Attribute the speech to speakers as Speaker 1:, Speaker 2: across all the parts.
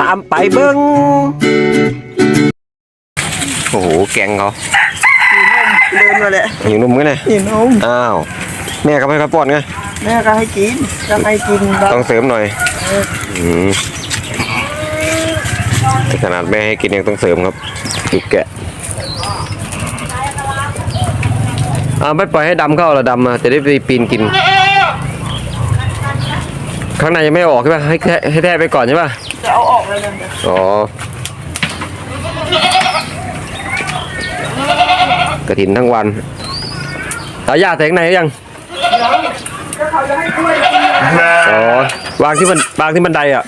Speaker 1: ตามไปเบิ้งโอ้โห แกงเขา
Speaker 2: เดินมาแหละ
Speaker 1: หิวนมกันเลย
Speaker 2: นี่นม
Speaker 1: อ้าว แม่ก็ไม่ค่อยป้อนไง
Speaker 2: แม่ก็ให้กินก็ให้กินบ้าง
Speaker 1: ต้องเสริมหน่อยอืมแต่ขนาดแม่ให้กินยังต้องเสริมครับลูกแกะอ่าไม่ปล่อยให้ดำเข้าเหรอดำมาจะได้ไปปีนกิน ข้างในยังไม่ออกใช่ป่ะให้แทะให้แท้ไปก่อนใช่ป่ะ
Speaker 2: จะเอาออกเลยนะเดี๋ย
Speaker 1: อ๋อกระถินทั้งวันตายาแตงไหนยัง
Speaker 2: วยกิน
Speaker 1: อ๋อวางที่มันวางที่บันไดอะ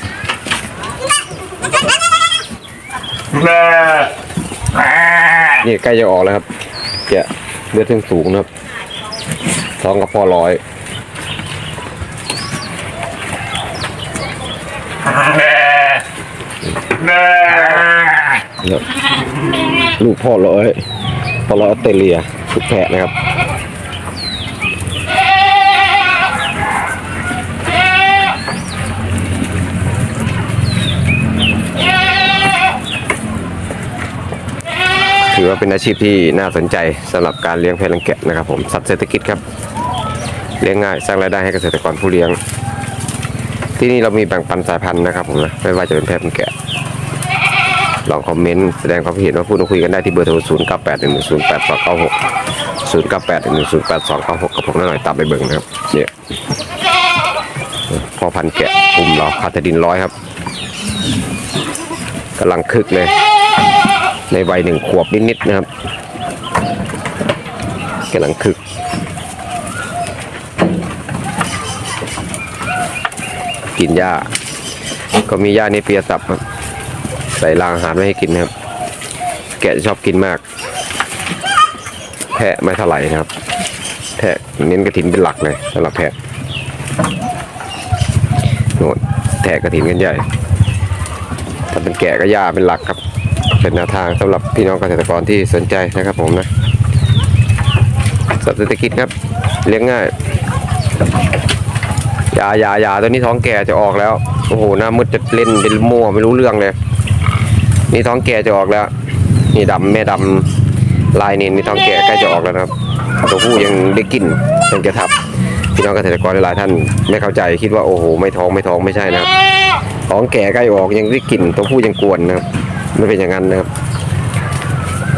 Speaker 1: นี่ใกล้จะออกแล้วครับแกะเลือดถึงสูงนะครับท้องกับพอร้อย ลูกพ่อร้อยพ่อร้อยออสเตรเลียลูกแพะนะครับถือว่าเป็นอาชีพที่น่าสนใจสำหรับการเลี้ยงแพะลี้ยงแกะนะครับผมสัตว์เศรษฐกิจครับ เลี้ยงง่ายสร้างรายได้ให้เกษตรกรผู้เลี้ยง ที่นี่เรามีแบ่งปันสายพันธุ์นะครับผมนะไม่ว่าจะเป็นแพะเป็นแกะลองคอมเมนต์แสดงความคิดเห็นว่าพูดคุยกันได้ที่เบอร์โทร0 9 8 1 1 0 8 2 9 6 0 9 8 1 1 0 8 2 9 6กับผมหน่อยตามไปเบิ่งนะครับเนี่ยพอพันแกะกลุ่มเราคาตาดินร้อยครับกำลังคึกเลย ในวัยหนึ่งขวบนิดๆนะครับกำลังคึก กินหญ้า ก็มีหญ้าในเปียสับครับใส่รางอาหารไว้ให้กินนะครับ แกะชอบกินมาก แพะไม่เท่าไหร่นะครับ แพะเน้นกระถินเป็นหลักเลยสำหรับแพะโน่นแทะกระถินกันใหญ่ ถ้าเป็นแกะก็หญ้าเป็นหลักครับ เป็นแนวทางสำหรับพี่น้องเกษตรกรที่สนใจนะครับ ผมนะสัตว์เศรษฐกิจครับ เลี้ยงง่าย ยายายาตัวนี้ท้องแก่จะออกแล้ว โอ้โหหน้ามืดจะเล่นเป็นมั่วไม่รู้เรื่องเลย นี่ท้องแก่จะออกแล้ว นี่ดำแม่ดำลายนี่นี่ท้องแก่ใกล้จะออกแล้วนะครับตัวผู้ยังได้กลิ่นยังจะทับพี่น้องเกษตรกรหลายท่านไม่เข้าใจคิดว่าโอ้โหไม่ท้องไม่ท้องไม่ใช่นะครับท้องแก่ใกล้ออกยังได้กลิ่นตัวผู้ยังกวนนะครับไม่เป็นอย่างนั้นนะครับ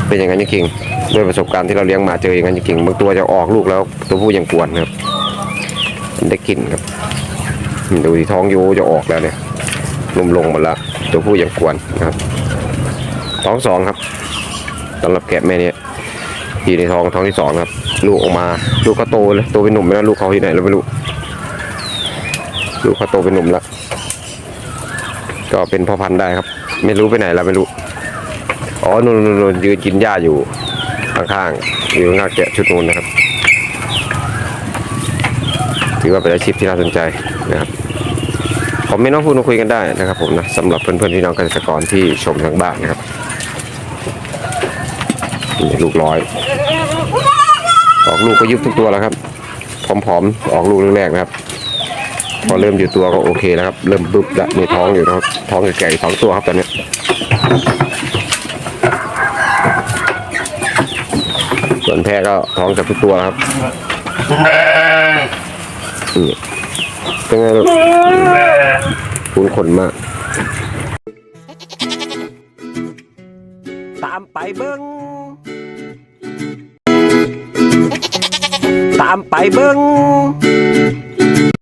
Speaker 1: เป็นอย่างนั้นจริงๆด้วยประสบการณ์ที่เราเลี้ยงมาเจออย่างนั้นจริงๆบางตัวจะออกลูกแล้วตัวผู้ยังกวนนะครับ ได้กลิ่นครับ ดูที่ท้องโยจะออกแล้วเนี่ยนุ่มลงหมดแล้วตัวผู้ยังกวนนะครับ ท้องสองครับสำหรับแกะแม่เนี่ยอยู่ในท้องท้องที่สองครับ ลูกออกมาลูกเขาโตเลยโตเป็นหนุ่มแล้วลูกเขาที่ไหนเราไม่รู้ลูกเขาโตเป็นหนุ่มแล้วก็เป็นพ่อพันธุ์ได้ครับ ไม่รู้ไปไหนแล้วไม่รู้อ๋อนู่นอนนู่นยืนกินหญ้าอยู่ข้างๆอยู่ข้างๆแกะชุดนู้นนะครับ ถือว่าเป็นอาชีพที่น่าสนใจนะครับคอมเมนต์มาพูดมาคุยกันได้นะครับ ผมนะสำหรับเพื่อนๆพี่น้องเกษตรกรที่ชมทางบ้านนะครับนี่ลูกร้อย ออกลูกก็ยุบทุกตัวแล้วครับผอมๆออกลูกแรกๆนะครับ พอเริ่มอยู่ตัวก็โอเคแล้วครับ เริ่มบึบล้วมีท้องอยู่นะครับท้องแก่ๆสองตัวครับตอนนี้ส่วนแพะก็ท้องกับทุกตัวครับ นี่เป็นไงลูกคุ้นขนมาก ตามไปเบิ้งตามไปเบิ้ง